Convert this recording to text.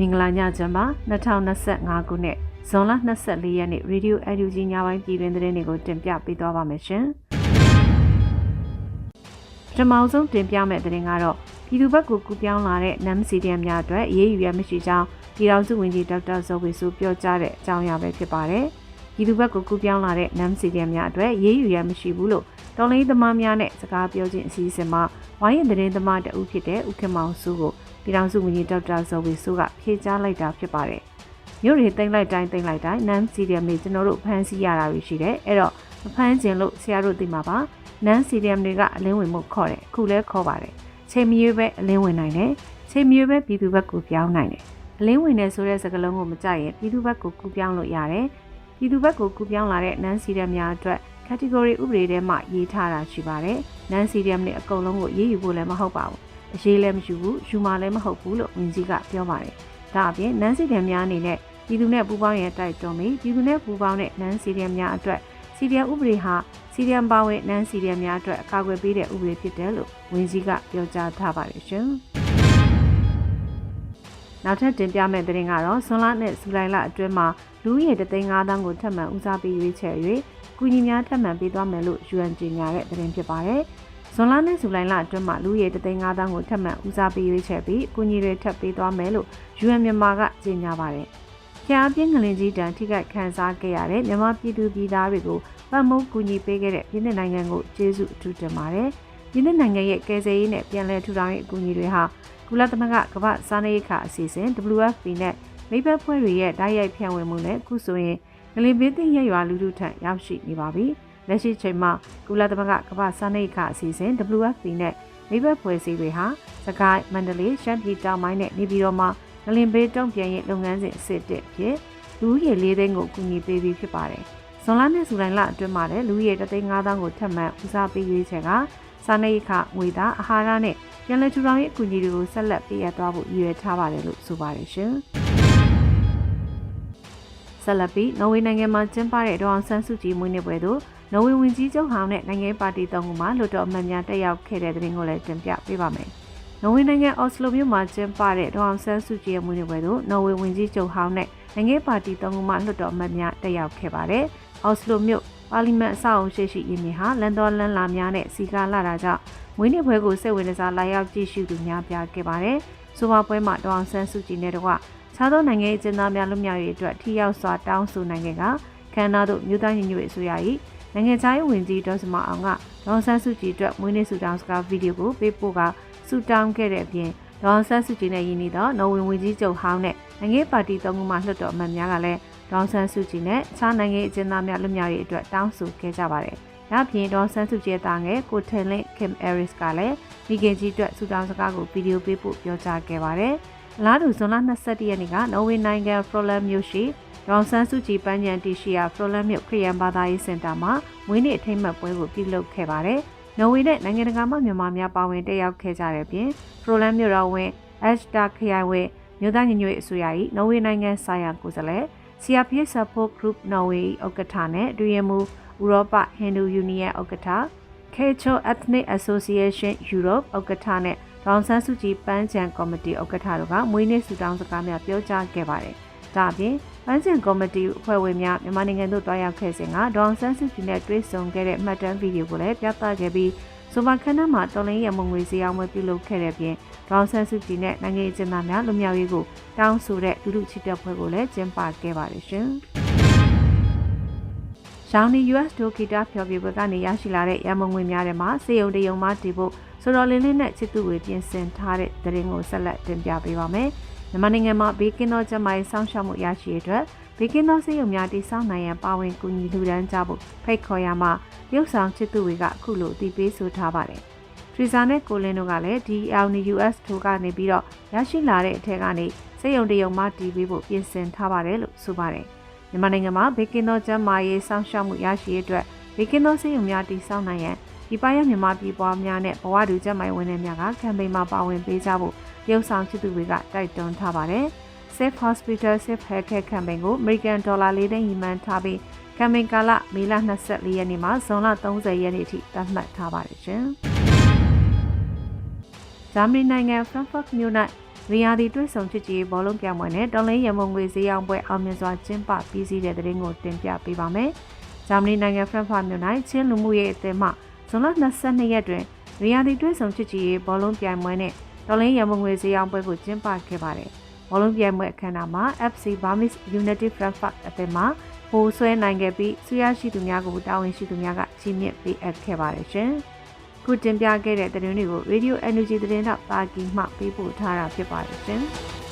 မင်္ဂလာညချမ်းပါ2025ခုနှစ်ဇွန်လ24ရက်နေ့ Radio NUG ညပိုင်းပြည်တွင်သတင်းတွေကိုတင်ပြပေးသွားပါမယ်ရှင်။ပထမဆုံးတင်ပြမယ့်သတင်းကတော့ပြည်သူ့ဘက်ကိုကူပြောင်းလာတဲ့ NAM CDM များအတွက်အရေးယူရမရှိကြောင်းပြည်ထောင်စုဝန်ကြီးဒေါက်တာဇော်ဝေစုပြောကြားတဲ့အကြောင်းအရာပဲဖြစ်ပါတယ်။ပြည်သူ့ဘက်ကိုကူပြောင်းလာတဲ့ NAM CDM များအတွက်အရေးယူရမရှိဘူးလို့တော်လိုင်းသမားများနဲ့စကားပြောခြင်းအစီအစဉ်မှာဝိုင်းရင်သတင်းသမားတဦးဖြစ်တဲ့ဦးခင်မောင်စုကို ပြည်ထောင်စုဝန်ကြီးဒေါက်တာဇော်ဝေစုကဖြေကြားလိုက်တာဖြစ်ပါတယ်။မြို့တွေတိမ့်လိုက်တိုင်းတိမ့်လိုက်တိုင်းနမ်စီဒီယမ်တွေကျွန်တော်တို့ဖမ်းဆီးရတာတွေရှိတယ်။အဲ့တော့မဖမ်းခြင်းလို့ဆရာတို့သိမှာပါ။နမ်စီဒီယမ်တွေကအလင်းဝင်မှုခေါ်တယ်။အခုလဲခေါ်ပါတယ်။ချိန်မရွေးပဲအလင်းဝင်နိုင်တယ်။ချိန်မရွေးပဲပြည်သူဘက်ကိုပြောင်းနိုင်တယ်။အလင်းဝင်တယ်ဆိုတဲ့စကားလုံးကိုမကြိုက်ရင်ပြည်သူဘက်ကိုကူပြောင်းလို့ရတယ်။ပြည်သူဘက်ကိုကူပြောင်းလာတဲ့နမ်စီဒီယမ်များအတွက် category ဥပဒေထဲမှာရေးထားတာရှိပါတယ်။နန်စီဒီယမ်နဲ့အကုန်လုံးကိုရေးယူဖို့လည်းမဟုတ်ပါဘူး။ အရေးလည်းမယူဘူး၊ယူမလည်းမဟုတ်ဘူးလို့ဝန်ကြီးကပြောပါတယ်။ဒါအပြင်နန်စီဒီယမ်များအနေနဲ့ပြည်သူနဲ့ပူးပေါင်းရန်တိုက်တွန်းပြီးပြည်သူနဲ့ပူးပေါင်းတဲ့နန်စီဒီယမ်များအတွက်စီဒီယမ်ဥပဒေဟာစီဒီယမ်ပါဝင်နန်စီဒီယမ်များအတွက်အကာအကွယ်ပေးတဲ့ဥပဒေဖြစ်တယ်လို့ဝန်ကြီးကပြောကြားထားပါတယ်ရှင်။နောက်ထပ်တင်ပြမယ့်သတင်းကတော့ဇွန်လနဲ့ဇူလိုင်လအတွင်းမှာလူဦးရေတသိန်း5000ကိုထပ်မံဦးစားပေးရွေးချယ်၍ကူညီများထပ်မံပေးသွားမယ်လို့ UN ကြေညာတဲ့သတင်းဖြစ်ပါတယ်။ ဇွန်လနဲ့ဇူလိုင်လအတွင်းမှာလူဦးရေတသိန်း5000ကိုထပ်မံဦးစားပေးရွေးချယ်ပြီးကူညီတွေထပ်ပေးသွားမယ်လို့ UN မြန်မာကကြေညာပါတယ်။ဖျားပြင်းငလင်ကြီးတန်ထိခိုက်ခံစားခဲ့ရတဲ့မြန်မာပြည်သူပြည်သားတွေကိုပတ်မုံကူညီပေးခဲ့တဲ့ပြည်내နိုင်ငံကိုကျေးဇူးအထူးတင်ပါတယ်။ပြည်내နိုင်ငံရဲ့ကယ်ဆယ်ရေးနဲ့ပြန်လည်ထူထောင်ရေးအကူအညီတွေဟာကုလသမဂ္ဂကမ္ဘာစားနပ်ရိက္ခာအစီအစဉ် WFP နဲ့မိဘဖွဲ့တွေရဲ့ဓာတ်ရိုက်ဖြန့်ဝေမှုနဲ့ခုဆိုရင်ငလင်ပင်းသိရရွာလူထုထံရောက်ရှိနေပါပြီ။ လက်ရှိချိန်မှာကုလသမဂ္ဂကမ္ဘာစားနပ်ရိက္ခာအစီအစဉ် WFP နဲ့မိဘဖွဲ့စည်းတွေဟာစကိုင်းမန္တလေးရှမ်းပြည်တောင်ပိုင်းနဲ့နေပြည်တော်မှာငလင်ပေးတုံ့ပြန်ရေးလုပ်ငန်းစဉ်အစစ်တစ်ဖြစ်လူဦးရေ၄သိန်းကိုကူညီပေးပြီးဖြစ်ပါတယ်။ဇွန်လနဲ့ဇူလိုင်လအတွင်းမှာလည်းလူဦးရေ3သိန်း5000ကိုထပ်မံဦးစားပေးရွေးချယ်ကစားနပ်ရိက္ခာငွေသားအာဟာရနဲ့ပြန်လည်ထူထောင်ရေးအကူအညီတွေကိုဆက်လက်ပေးအပ်သွားဖို့ရည်ရွယ်ထားပါတယ်လို့ဆိုပါတယ်ရှင်။ဆက်လက်ပြီးနော်ဝေနိုင်ငံမှာကျင်းပတဲ့ဒေါအောင်ဆန်းစုကြည်မွေးနေ့ပွဲသို့ နော်ဝေဝင်ကြီးချုပ်ဟောင်းနဲ့နိုင်ငံပါတီသုံးခုမှလွှတ်တော်အမတ်များတက်ရောက်ခဲ့တဲ့တဲ့ရင်ကိုလည်းတင်ပြပေးပါမယ်။နော်ဝေနိုင်ငံအော်စလိုမြို့မှာကျင်းပတဲ့ဒေါအောင်ဆန်းစုကြည်ရဲ့မွေးနေ့ပွဲသို့နော်ဝေဝင်ကြီးချုပ်ဟောင်းနဲ့နိုင်ငံပါတီသုံးခုမှလွှတ်တော်အမတ်များတက်ရောက်ခဲ့ပါတယ်။အော်စလိုမြို့ပါလီမန်အဆောက်အုံရှိရှိရင်းမြစ်ဟာလန်တော်လန်လာများနဲ့စီကာလာတာကြောင့်မွေးနေ့ပွဲကိုစိတ်ဝင်စားလာရောက်ကြည့်ရှုသူများပြားခဲ့ပါတယ်။ဆိုပါပွဲမှာဒေါအောင်ဆန်းစုကြည်နဲ့တကွခြားသောနိုင်ငံရေးကျင်းသားများလူမျိုးရေးအတွက်ထိရောက်စွာတောင်းဆိုနိုင်ခဲ့ကခန္ဓာတို့မြို့သားညီညွတ်ရေးအစိုးရ၏ နိုင်ငံခြားရေးဝန်ကြီးဒေါ်စမအောင်ကဒေါန်ဆန်းစုကြည်အတွက်မွေးနေ့ဆုတောင်းစကားဗီဒီယိုကိုပေးပို့ကဆုတောင်းခဲ့တဲ့အပြင်ဒေါန်ဆန်းစုကြည်နဲ့ယင်းနေသောနော်ဝင်ဝန်ကြီးချုပ်ဟောင်းနဲ့နိုင်ငံပါတီသုံးခုမှလွှတ်တော်အမတ်များကလည်းဒေါန်ဆန်းစုကြည်နဲ့ခြားနိုင်ငံအကျဉ်းသားများလူမျိုးရေးအတွက်တောင်းဆိုခဲ့ကြပါတယ်။ဒါ့အပြင်ဒေါန်ဆန်းစုကြည်ရဲ့တာငယ်ကိုထင်လင်းခင်အဲရစ်ကလည်းမိခင်ကြီးအတွက်ဆုတောင်းစကားကိုဗီဒီယိုပေးပို့ပြောကြားခဲ့ပါတယ်။ အလားတူဇွန်လ22ရက်နေ့ကနော်ဝေနိုင်ငံဖရိုလန်မြို့ရှိရောင်ဆန်းစုကြည်ပန်းချံတီရှိယာဖရိုလန်မြို့ခရီးယန်ဘာသာရေးစင်တာမှာမွေးနေ့အထိမ်းအမှတ်ပွဲကိုပြုလုပ်ခဲ့ပါတယ်။နော်ဝေနဲ့နိုင်ငံတကာမှမြန်မာများပါဝင်တက်ရောက်ခဲ့ကြတဲ့ပြင်ဖရိုလန်မြို့တော်ဝင်အက်ရှ်တာခရိုင်ဝဲမြို့သားညီညွတ်ရေးအစိုးရ၏နော်ဝေနိုင်ငံဆိုင်ရာကိုယ်စားလှယ် CRPS Support Group Norway ဥက္ကဋ္ဌနဲ့တွင်ရမှုဥရောပ Hindu Union ဥက္ကဋ္ဌ Kecho Ethnic Association Europe ဥက္ကဋ္ဌနဲ့ ဒေါန်ဆန်းစုကြည်ပန်းချံကော်မတီဥက္ကဋ္ဌတို့ကမွေးနေ့ဆုတောင်းစကားများပြောကြားခဲ့ပါတယ်။ဒါအပြင်ပန်းချံကော်မတီအဖွဲ့ဝင်များမြန်မာနိုင်ငံသို့တွားရောက်ခဲ့စဉ်ကဒေါန်ဆန်းစုကြည်နဲ့တွေ့ဆုံခဲ့တဲ့မှတ်တမ်းဗီဒီယိုကိုလည်းပြသခဲ့ပြီးဆိုပါခန်းထဲမှာတော်လင်းရမုံငွေစည်းအောင်ဝယ်ပြုလုပ်ခဲ့တဲ့ပြင်ဒေါန်ဆန်းစုကြည်နဲ့နိုင်ငံရေးကျင်းသားများလူမျိုးရေးကိုတောင်းဆိုတဲ့လူလူချစ်တဲ့ဖွဲ့ကိုလည်းကျင်းပခဲ့ပါတယ်ရှင်။ရောင်နီ US ဒိုကီတာဖျော်ဖြေပွဲကနေရရှိလာတဲ့ရမုံငွေများထဲမှာစေယုံတယုံမှတည်ဖို့ ဆိုတော့လင်းလင်းနဲ့ချစ်သူတွေပြင်ဆင်ထားတဲ့သတင်းကိုဆက်လက်တင်ပြပေးပါမယ်။မြန်မာနိုင်ငံမှာဘေးကင်းသောကျန်းမာရေးစောင့်ရှောက်မှုရရှိရတဲ့ဘေးကင်းသောဆေးရုံများတည်ဆောက်နိုင်ရန်ပါဝင်ကူညီလူဒန်းကြဖို့ဖိတ်ခေါ်ရမှာရုပ်ဆောင်ချစ်သူတွေကအခုလိုအသိပေးဆိုထားပါတယ်။ထရီဇာနဲ့ကိုလင်းတို့ကလည်းဒီ LNUS ထိုးကနေပြီးတော့ရရှိလာတဲ့အထက်ကနေဆေးရုံတရုံမှတည်ပြီးဖို့ပြင်ဆင်ထားပါတယ်လို့ဆိုပါတယ်။မြန်မာနိုင်ငံမှာဘေးကင်းသောကျန်းမာရေးစောင့်ရှောက်မှုရရှိရတဲ့ဘေးကင်းသောဆေးရုံများတည်ဆောက်နိုင်ရန် ဒီပရမြန်မာပြည်ပွားများနဲ့ဘဝတူကျန်းမာရေးဝန်ထမ်းများကကမ်ပိန်းမှာပါဝင်ပေးကြဖို့တရုတ်ဆောင်ချစ်သူတွေကတိုက်တွန်းထားပါတယ်။ Safe Hospital Safe Healthcare Campaign ကို American Dollar ၄သိန်းရည်မှန်းထားပြီးကမ်ပိန်းကာလမေလ24ရက်နေ့မှဇွန်လ30ရက်နေ့ထိသတ်မှတ်ထားပါတယ်ရှင်။ဂျာမနီနိုင်ငံ Frankfurt မြို့၌ရီယာဒီတွဲဆောင်ချစ်ကြီးဘောလုံးပြိုင်ပွဲနဲ့တော်လင်းရမုံငွေဈေးရောင်းပွဲအောင်မြင်စွာကျင်းပပြီးစီးတဲ့တဲ့ရင်ကိုတင်ပြပေးပါမယ်။ဂျာမနီနိုင်ငံဖရန့်ဖတ်မြို့၌ချင်းလူမှုရေးအသင်းမှ ဇွန်လ22ရက်တွင်ရီယာဒီတွဲဆောင်ချစ်ကြီးဘောလုံးပြိုင်ပွဲနဲ့တော်လင်းရမုံငွေဈေးရောင်းပွဲကိုကျင်းပခဲ့ပါတယ်။ဘောလုံးပြိုင်ပွဲအခမ်းအနားမှာ FC Burmese United Frankfurt အသင်းမှဟိုဆွဲနိုင်ခဲ့ပြီးဆရာရှိသူများကိုတာဝန်ရှိသူများကချီးမြှင့်ပေးအပ်ခဲ့ပါတယ်ရှင်။ခုတင်ပြခဲ့တဲ့သတင်းတွေကို Radio Energy သတင်းတော့ပါကီမှပေးပို့ထားတာဖြစ်ပါတယ်ရှင်။